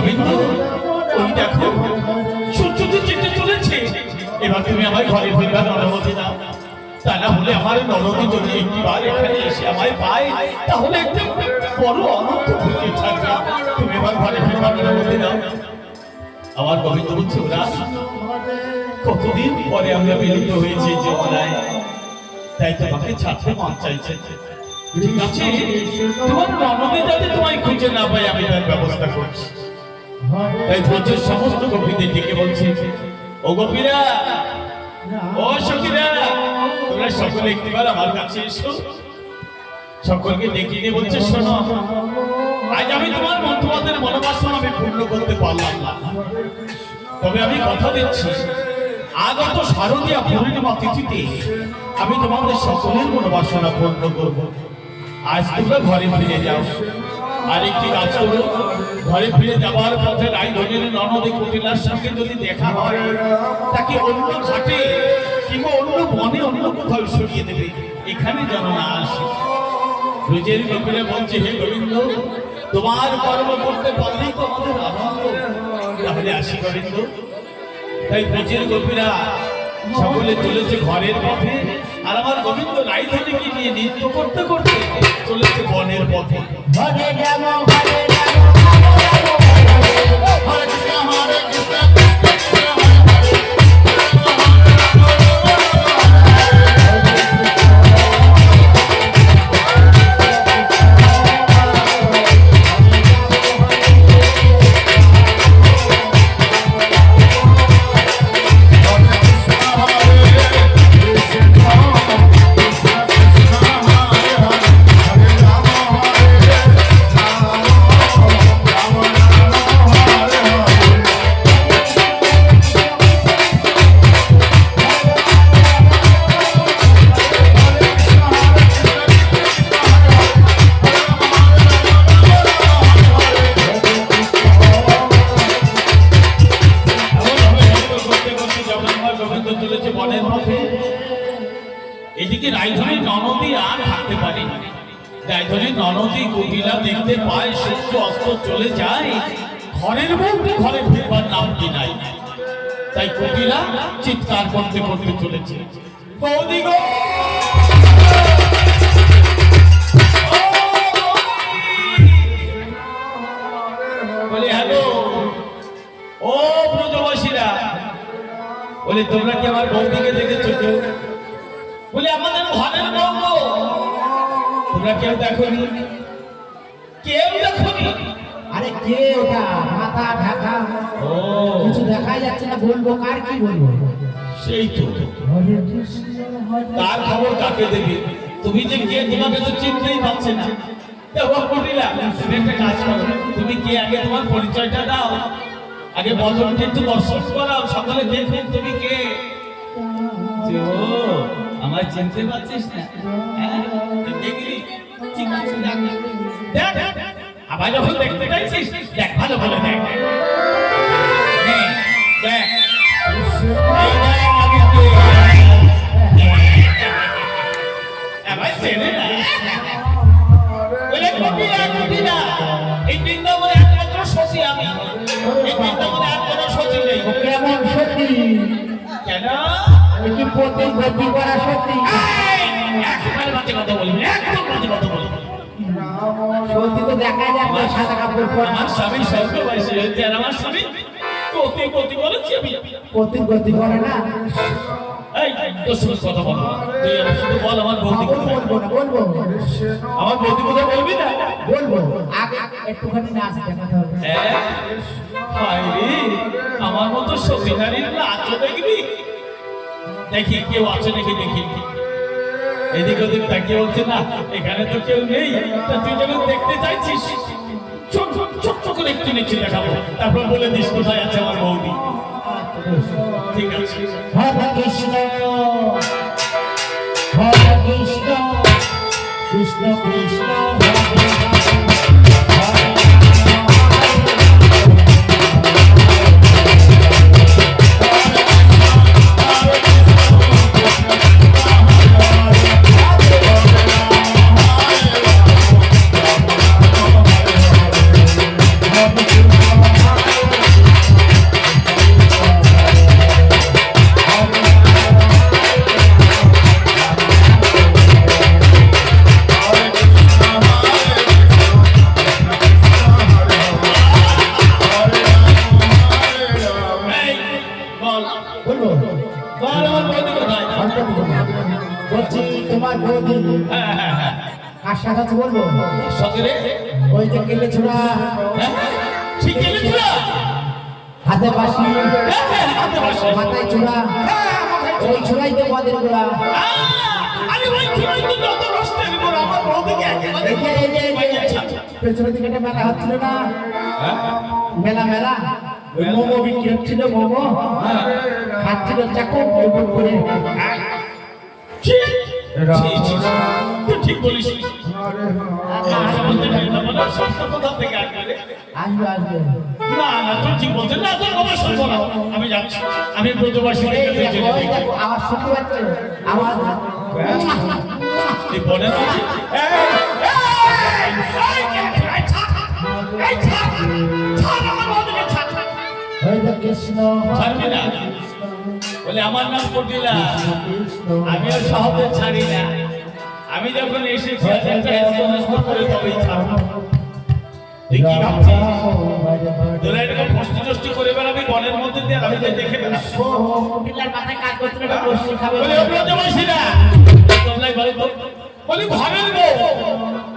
গোবিন্দ ওই তা বলছে ওরা কতদিন পরে আমরা মিলিত হয়েছি যে অনায় তাই তোমাকে ছাড়তে মন চাইছে। ঠিক আছে? তোমার ননদে যাতে তোমায় খুঁজে না পাই আমি তার ব্যবস্থা করছি। তাই ব্রজের সমস্ত গোপীদের ডেকে বলছে। ও গোপীরা, ও সখীরা, তোমরা সকলে একটিবার আমার কাছে এসো। সকলকে ডেকে নিয়ে বলছে, শোনো, আজ আমি তোমার বন্ধুবাদের মনোবাসন আমি পূর্ণ করতে পারলাম না। তবে আমি কথা দিচ্ছি, আগত শারদীয়া পূর্ণিমা তিথিতে আমি তোমাদের সকলের মনোবাসনা পূর্ণ করব। আজ তোমরা ঘরে ফিরে যাও। আর একটি কাজ করো ঘরে ফিরে যাওয়ার পথে রায়ধনের ননদী কুটিলার সঙ্গে যদি দেখা হয়, তাকে অন্য ঘাটে কিংবা অন্য বনে অন্য কোথাও সরিয়ে দেবে। এখানে যেন না আসে। ব্রজের গোপীরা বলছে, হে গোবিন্দ, তোমার কর্ম করতে পারলেই তো আমাদের আনন্দ তাহলে আসি গোবিন্দ। তাই ব্রজের গোপীরা সকলে চলেছে ঘরের পথে। আর আমার গোবিন্দ রাইধনীকে নিয়ে নৃত্য করতে করতে চলেছে বনের পথে। হরে রাম হরে রাম হরে কৃষ্ণ হরে কৃষ্ণ কৃষ্ণ চিৎকার করতে করতে চলেছে। বৌদি গো! ও ব্রজবাসীরা, বলি, তোমরা কি আমার বৌদিকে দেখেছ কেউ? বলি, আমাদের ঘরের বউ তোমরা কেউ দেখোনি? কেউ দেখোনি? আরে কে এটা মাথা ঢাকা। ও। কিছু দেখাই যাচ্ছে না বলব কার কি বলব? সেই তো। তার খবর কাকে দেবে? তুমি যে কে তোমাকে তো চিনতেই পারছে না। তুমি একটা কাজ করো। তুমি কে আগে তোমার পরিচয়টা দাও। আগে বদনকে একটু দর্শন করাও সকলে দেখুন তুমি কে। আমার চিনতে পারছিস না? হ্যাঁ? দেখলি ঠিক আছে দেখ। আবার যখন দেখতে চাইছিস দেখ ভালো ভালো দেখ। নে, দেখ। বলে কোনো কি পতি গতি করা সত্যি এই, বাজে কথা বলবি কথা বলবি সত্যি তো দেখা সাদা কাপড় পরা। আমার স্বামী স্বর্গবাসী হয়েছে আর আমার স্বামী কতি কতি করে না? এই তোর সঙ্গে কথা বলব তুই আমার শুধু বল আমার বৌদি বলব না বলব। আমার বৌদি কোথায় বলবি না? বলব। আগে একটুখানি নাচ দেখাতে হবে। আমার মতো সতী নারীর দেখবি? দেখি কেউ আছে নাকি দেখি? এদিক ওদিক তাকিয়ে বলছে, না, এখানে তো কেউ নেই। তা তুই যখন দেখতে চাইছিস? বলে দিস আছে আমার ঠিক আছে। কৃষ্ণ কৃষ্ণ। কথা বলব? সঙ্গে ওই যে কেলে ছোড়া। ঠিক গেলেছিল হাতে বাসি হাতে বসে মাথায় ছোড়া। ওই ছোড়াই তো বদের গোড়া। আরে ওই চুড়াই তো যত নষ্টের করে আমার বউদিকে একেবারে এই যে এই যে পেছনের দিকে একটা মেলা হচ্ছিল না? মেলা মেলা। ওই মোমো বিক্রি হচ্ছিল মোমো। খাচ্ছিল চাকু করে। তুই ঠিক বলিস। আমি যাচ্ছি। আমি। কৃষ্ণ বলে আমার নাম কটিলা। আমিও সহজে ছাড়ি না। আমি যখন এসেছি একটা এত নষ্ট করে তবেই ছাড়বো তুই কি ভাবছিস তোরা এরকম ফষ্টি টষ্টি করে বেড়াবি বনের মধ্যে দিয়ে আমি দেখে বলে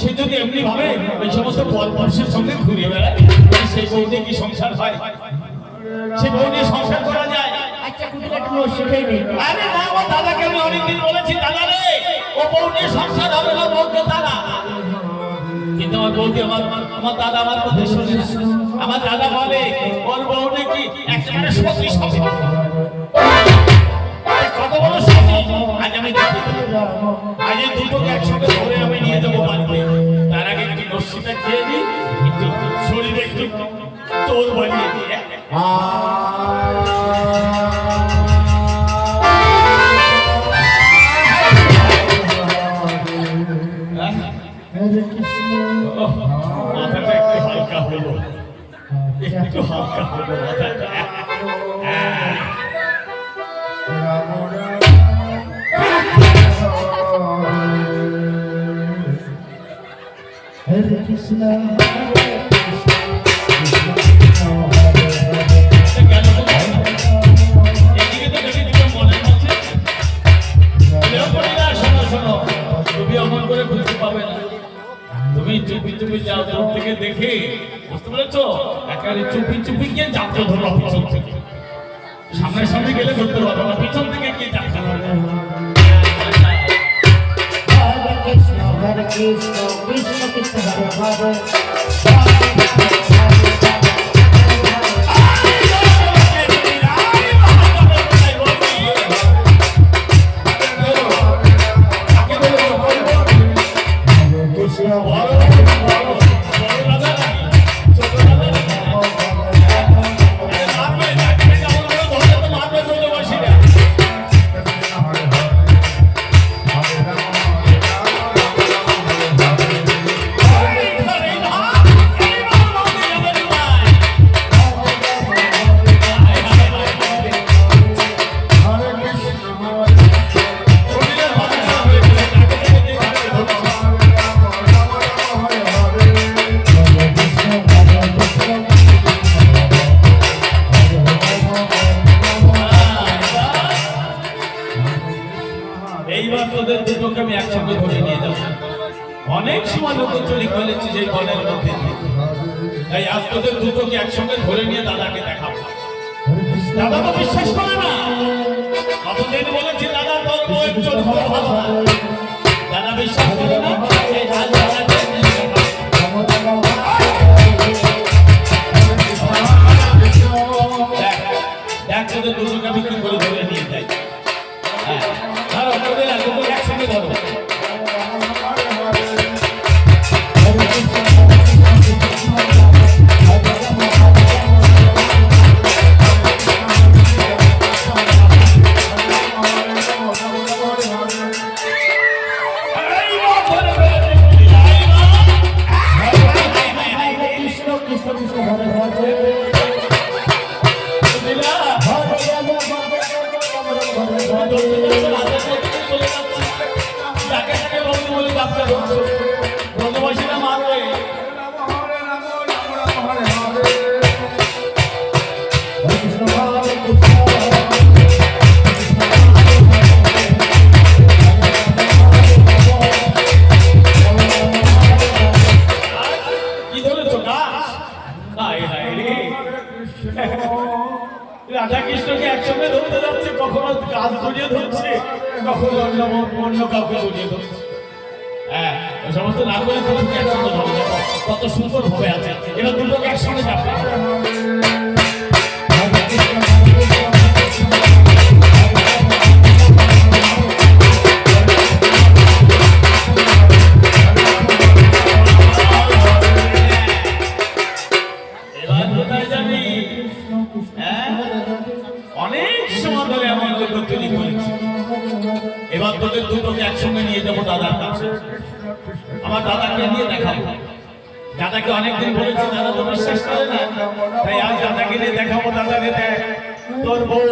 সে যদি এমনি ভাবে ওই সমস্ত পর সঙ্গে ঘুরে বেড়ায় সেই বউ কি সংসার হয়? সে বউ নিয়ে সংসার করা যায়? একটু নেই। আরে না, আমার দাদাকে আমি অনেকদিন বলেছি, দাদা রে, ও বউ সংসার হবে না, বউকে দাদা কিন্তু আমার বউকে আমার আমার দাদা আমার কথা শোনে আমার দাদা বলে, ওর বউ নাকি একেবারে সত্যি সতী অনেক সময় চলি ফেলেছি সেই বনের মধ্যে তাই আজ তোদের দুটোকে একসঙ্গে ধরে নিয়ে দাদাকে দেখাবো। দাদা তো বিশ্বাস করে না। কতদিন বলেছি, দাদা, তোর ভালো। দাদা বিশ্বাস করে না। দুটোকে একসঙ্গে নিয়ে যাব দাদার কাছে। আমার দাদাকে নিয়ে দেখাবো। দাদাকে অনেকদিন বলেছি, দাদা তো বিশ্বাস করে না? তাই আজ দাদাকে নিয়ে দেখাবো দাদাকে দেখ, তোর বউ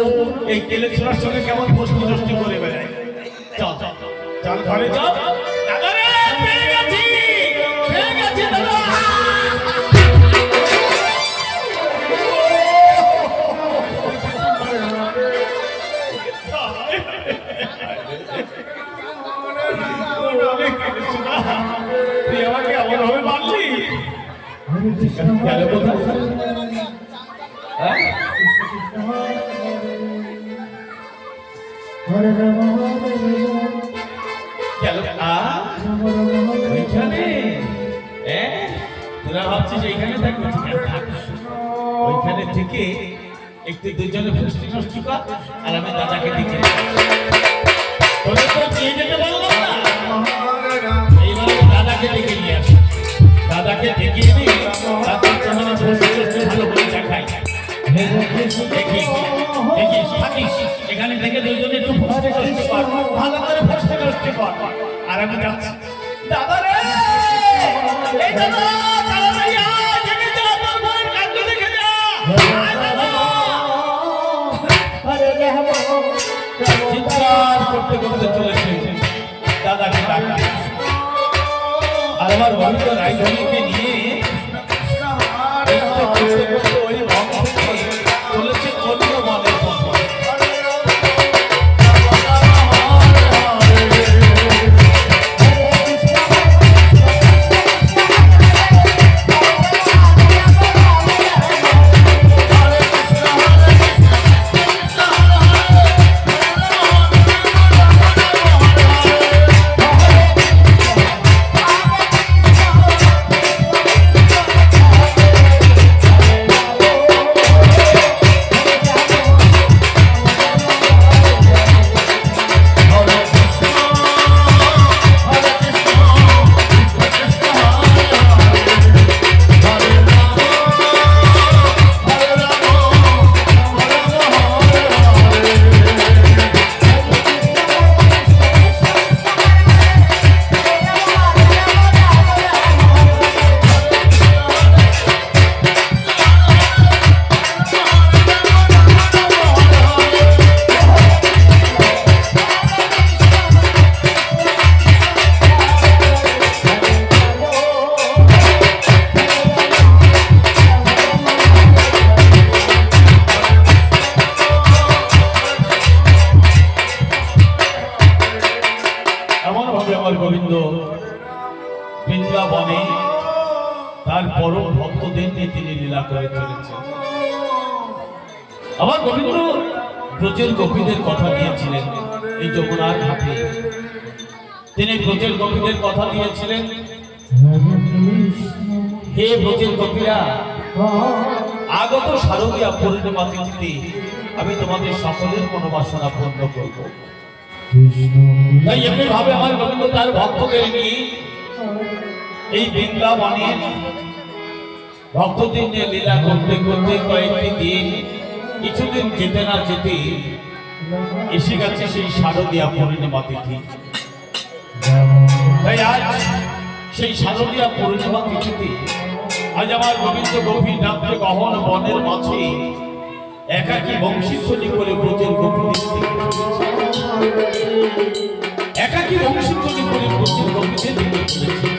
এই কেলে ছোড়ার সঙ্গে কেমন ফষ্টি নষ্টি করে বেড়ায়। চল চল চল। ঘরে, চল। গেল কোথায়? গেল ওইখানে এইখানে থাকবি। ওইখানে থেকে একটু দুজনে ফুষ্টি আর আমি দাদাকে পারলাম থেকে দুজনে একটু ফসতে কষ্ট কর। ভালো করে ফসতে কষ্ট কর। আর আমি যাচ্ছি। দাদা রে! এই দাদা দাদা ভাইয়া দেখে যা তোর বোন কাণ্ড দেখে যা। আয় দাদা চিৎকার করতে করতে চলেছে দাদাকে ডাকা। আর আমার বন্ধু রাইধনীকে নিয়ে বৃন্দাবনে তার পরম ভক্তদের নিয়ে তিনি লীলা করে চলেছেন। আমার গোবিন্দ ব্রজের গোপীদের কথা দিয়েছিলেন এই যমুনার ঘাটে। তিনি ব্রজের গোপীদের কথা দিয়েছিলেন, হে ব্রজের গোপীরা, আগত শারদীয়া পূর্ণিমা তিথিতে আমি তোমাদের সকলের মনোবাসনা পূর্ণ করব। তাই এমনি ভাবে আমার গোবিন্দ তার ভক্তদের নিয়ে এই বৃন্দাবনে ভক্তদের নিয়ে লীলা করতে করতে কয়েকটি দিন, কিছুদিন যেতে না যেতে এসে গেছে সেই শারদীয়া পূর্ণিমা তিথি। তাই আজ সেই শারদীয়া পূর্ণিমা তিথিতে আজ আমার গোবিন্দ গভীর রাত্রে গহন বনের মাঝে একাকী বংশীধ্বনি করে ব্রজের গভীর একাকী বংশীধ্বনি করে ব্রজের গভীরে দিকে চলেছে।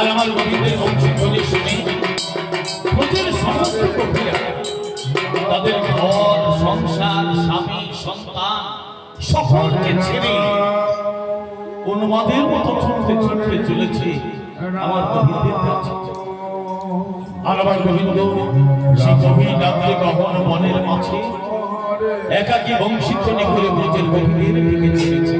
আর আমার গোবিন্দের বংশীধ্বনি শুনে। ব্রজের সমস্ত গভীরা তাদের ঘর, সংসার, স্বামী, সন্তান, সকলকে ছেড়ে উন্মাদের মতো ছুটতে ছুটতে চলেছে আমার গোবিন্দের কাছে। আর আমার গোবিন্দ সেই গভীর রাত্রে গহন বনের মাঝে একাকী বংশীধ্বনি করে ব্রজের গভীরের দিকে চলেছে।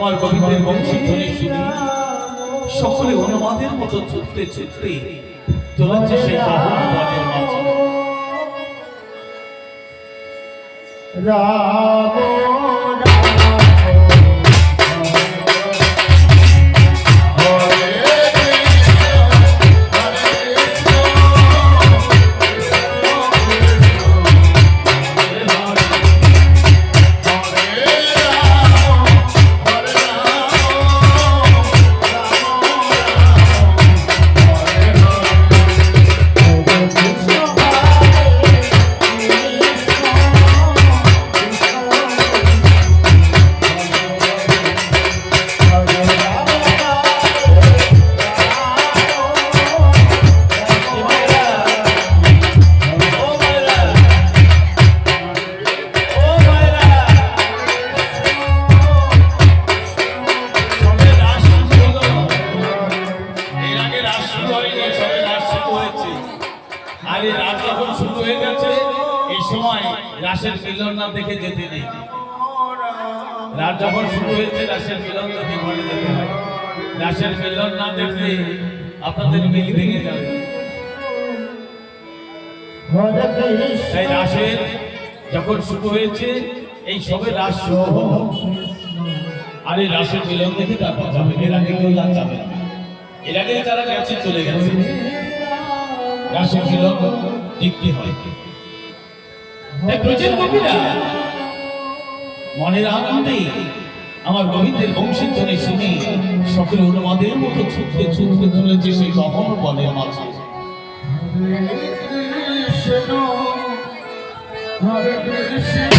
আমার কবিদের বংশীধ্বনি শুনি সকলে অনুবাদের মতো ছুটতে ছুটতে চলেছে সেই গহন বনের মাঝে। রাম আপনাদের মিল ভেঙে যাবে। তাই রাসের যখন শুরু হয়েছে, এই সবে রাস শুরু আর এই রাসের মিলন দেখে তারপর যাবে। এর আগে কেউ আর যাবে এর আগে তারা গেছে, চলে গেছে। রাসের মিলন দেখতে হয়। ব্রজের কবিরা, মনের আনন্দে আমার গোবিন্দের বংশীধ্বনি শুনি, সকলে অনুমাদের মতো ছুটতে ছুটতে চলেছে, সেই গহন বলে মাঝে হরে কৃষ্ণ।